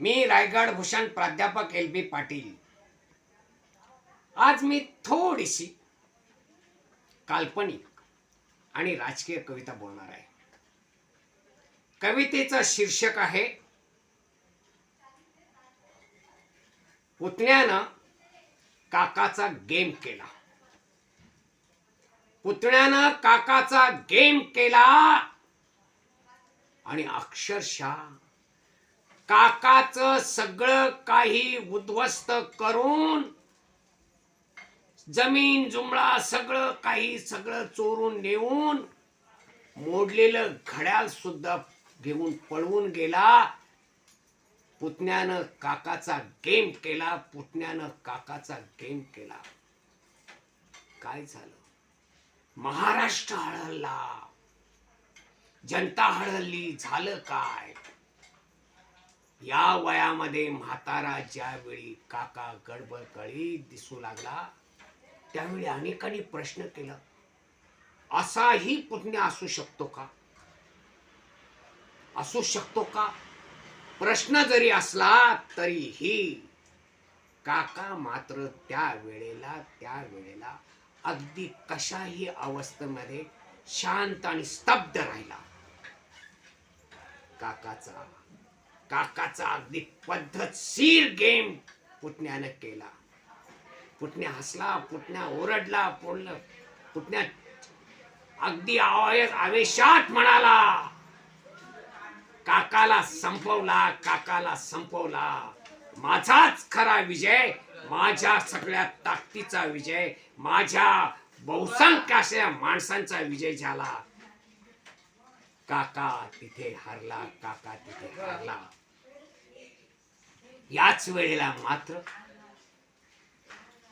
मी रायगड भूषण प्राध्यापक एल बी पाटील. आज मी थोडीशी काल्पनिक आणि राजकीय कविता बोलणार आहे. कवितेचं शीर्षक आहे पुतण्यानं काकाचा गेम केला. पुतण्यानं काकाचा गेम केला. आणि अक्षरशः काकाचं सगळं काही उद्ध्वस्त करून जमीन जुमळा सगळं काही सगळं चोरून नेऊन मोडलेलं घड्याळ सुद्धा घेऊन पळवून गेला. पुतण्यानं काकाचा गेम केला. पुतण्यानं काकाचा गेम केला. काय झालं? महाराष्ट्र हळहळला जनता हळहळली झालं काय? या वयामध्ये म्हातारा ज्यावेळी काका गडबड कळी दिसू लागला त्यावेळी अनेकांनी प्रश्न केला असाही पुतण्या असू शकतो का? असू शकतो का? प्रश्न जरी असला तरीही काका मात्र त्या वेळेला त्या वेळेला अगदी कशाही अवस्थेमध्ये शांत आणि स्तब्ध राहिला. काकाचा काकाचा अगदी पद्धतशीर गेम पुतण्यानं केला. पुतण्या हसला पुतण्या ओरडला पोडलं पुतण्या अगदी आवेशात म्हणाला काकाला संपवला काकाला संपवला. माझाच खरा विजय माझ्या सगळ्या ताकदीचा विजय माझ्या बहुसंख्य अशा माणसांचा विजय झाला. काका तिथे हरला काका तिथे हरला. याच वेळेला मात्र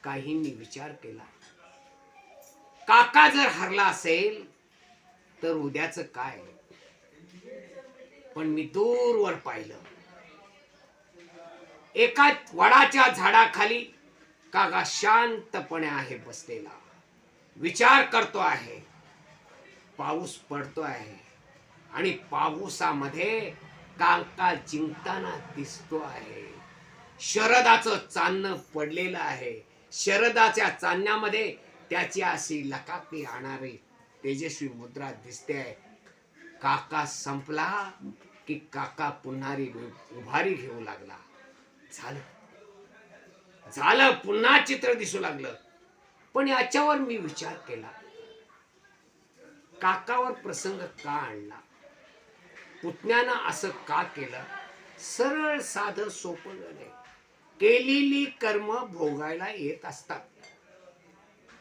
काहींनी विचार केला. काका जर हरला असेल तर उद्याच काय? पण मी दूरवर पाहिलं. एका वडाच्या झाडाखाली काका शांतपणे आहे बसलेला. विचार करतो आहे. पाऊस पडतो आहे. आणि पावसामध्ये काका जिंकताना दिसतो आहे. शरदाचं चांदणं पडलेलं आहे. शरदाच्या चांदण्यामध्ये त्याची अशी लकाकी आणणारी तेजस्वी मुद्रा दिसते. आहे काका संपला की काका पुन्हारी उभारी घेऊ लागला. झालं. झालं. पुन्हा चित्र दिसू लागलं. पण याच्यावर मी विचार केला. काकावर प्रसंग का आणला? पुतण्यानं असं का केलं? सरळ साधं सोपं झालं केलेली कर्म भोगायला येत असतात.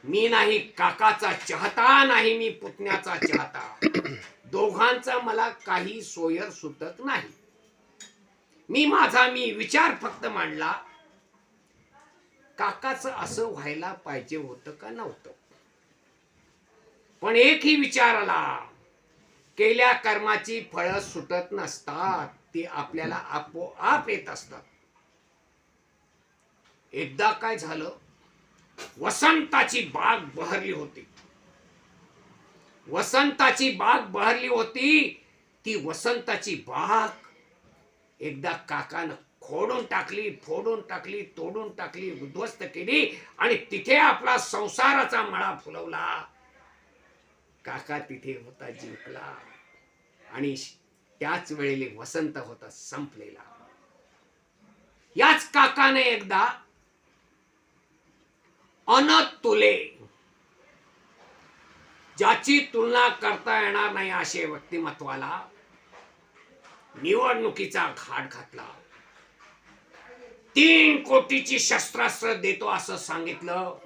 मी नाही काकाचा चाहता नाही मी पुतण्याचा चाहता. दोघांचा मला काही सोयर सुटत नाही. मी माझा मी विचार फक्त मांडला काकाचं असं व्हायला पाहिजे होतं का नव्हतं? पण एकही विचार आला केल्या कर्माची फळं सुटत नसतात ती आपल्याला आपोआप येत असतात. एकदा काय झालं वसंताची बाग बहरली होती. वसंताची बाग बहरली होती ती वसंताची बाग एकदा काकानं खोडून टाकली फोडून टाकली तोडून टाकली उद्ध्वस्त केली आणि तिथे आपला संसाराचा मळा फुलवला. काका तिथे होता जिंकला आणि त्याच वेळेला वसंत होता संपलेला. याच काकाने एकदा अन तुले. ज्याची तुलना करता येणार नाही असे व्यक्तिमत्वाला निवडणुकीचा घाट घातला. तीन कोटीची शस्त्रास्त्र देतो असं सांगितलं.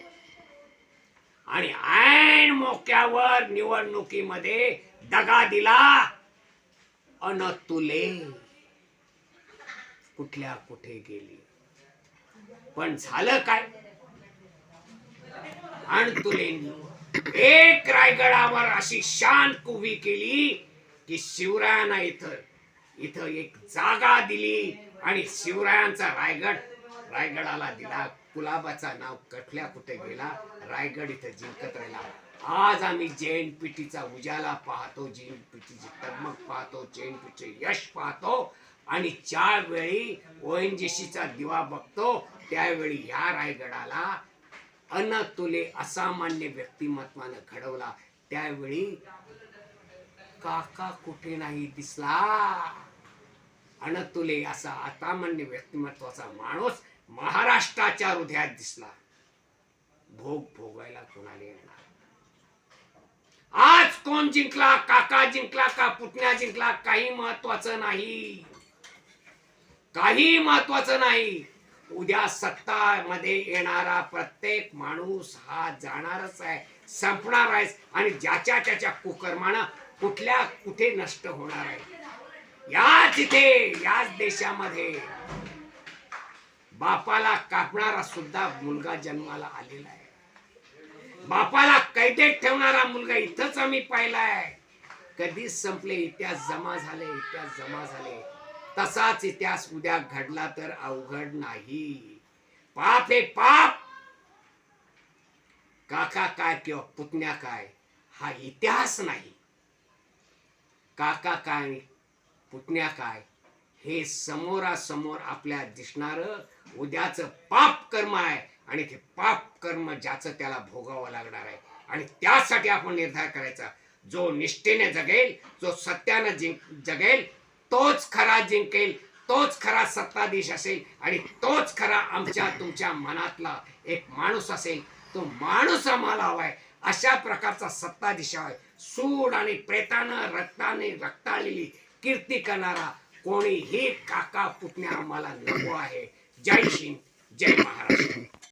आणि ऐन मोक्यावर निवडणुकीमध्ये दगा दिला अन तुले. कुठल्या कुठे गेली? पण झालं काय? आणि तुले एक रायगडावर अशी शान उभी केली की शिवरायांना इथं इथं एक जागा दिली आणि शिवरायांचा रायगड रायगडाला दिला. कुलाबाचा नाव कठल्या कुठे गेला? रायगड इथं जिंकत राहिला. आज आम्ही जैन पिटीचा उजाला पाहतो जैन पिटीची तगमग पाहतो जैन पिटीचे यश पाहतो आणि ज्या वेळी ओएनजीसीचा दिवा बघतो त्यावेळी ह्या रायगडाला अनातुले असामान्य व्यक्तिमत्वानं घडवला. त्यावेळी काका कुठे नाही दिसला. अनतुले असा असामान्य व्यक्तिमत्वाचा माणूस महाराष्ट्राच्या हृदयात दिसला. भोग भोगायला कोणाला येणार? आज कोण जिंकला? काका जिंकला का पुतण्या जिंकला? काही महत्वाचं नाही. काही महत्वाचं नाही. उद्या सत्ता मध्ये येणारा प्रत्येक माणूस हा जाणारच आहे संपणार आहे आणि ज्याच्या त्याच्या कुकर्मानं कुठल्या कुठे नष्ट होणार आहे. याच इथे याच देशामध्ये बापाला कापणारा सुद्धा मुलगा जन्माला आलेला आहे. बापाला कैदेत ठेवणारा मुलगा इथंच आम्ही पाहिलाय. कधीच संपले इतिहास जमा झाले इतिहास जमा झाले. तसाच इतिहास उद्या घडला तर अवघड नाही. पाप हे पाप. काका काय किंवा पुतण्या काय हा इतिहास नाही. काका काय पुतण्या काय हे समोरासमोर आपल्या दिसणार उद्याच पाप कर्म आहे आणि ते पाप कर्म ज्याचं त्याला भोगावं लागणार आहे. आणि त्यासाठी आपण निर्धार करायचा. जो निष्ठेने जगेल जो सत्यानं जिंक जगेल तोच खरा जिंकेल तोच खरा सत्ताधीश असेल आणि तोच खरा आमच्या तुमच्या मनातला एक माणूस असेल. तो माणूस आम्हाला हवाय अशा प्रकारचा सत्ताधीश हवाय. सूड आणि प्रेतानं रक्ताने रक्ताळलेली कीर्ती करणारा कोणीही काका पुतण्या आम्हाला नको आहे. जय हिंद जय महाराष्ट्र.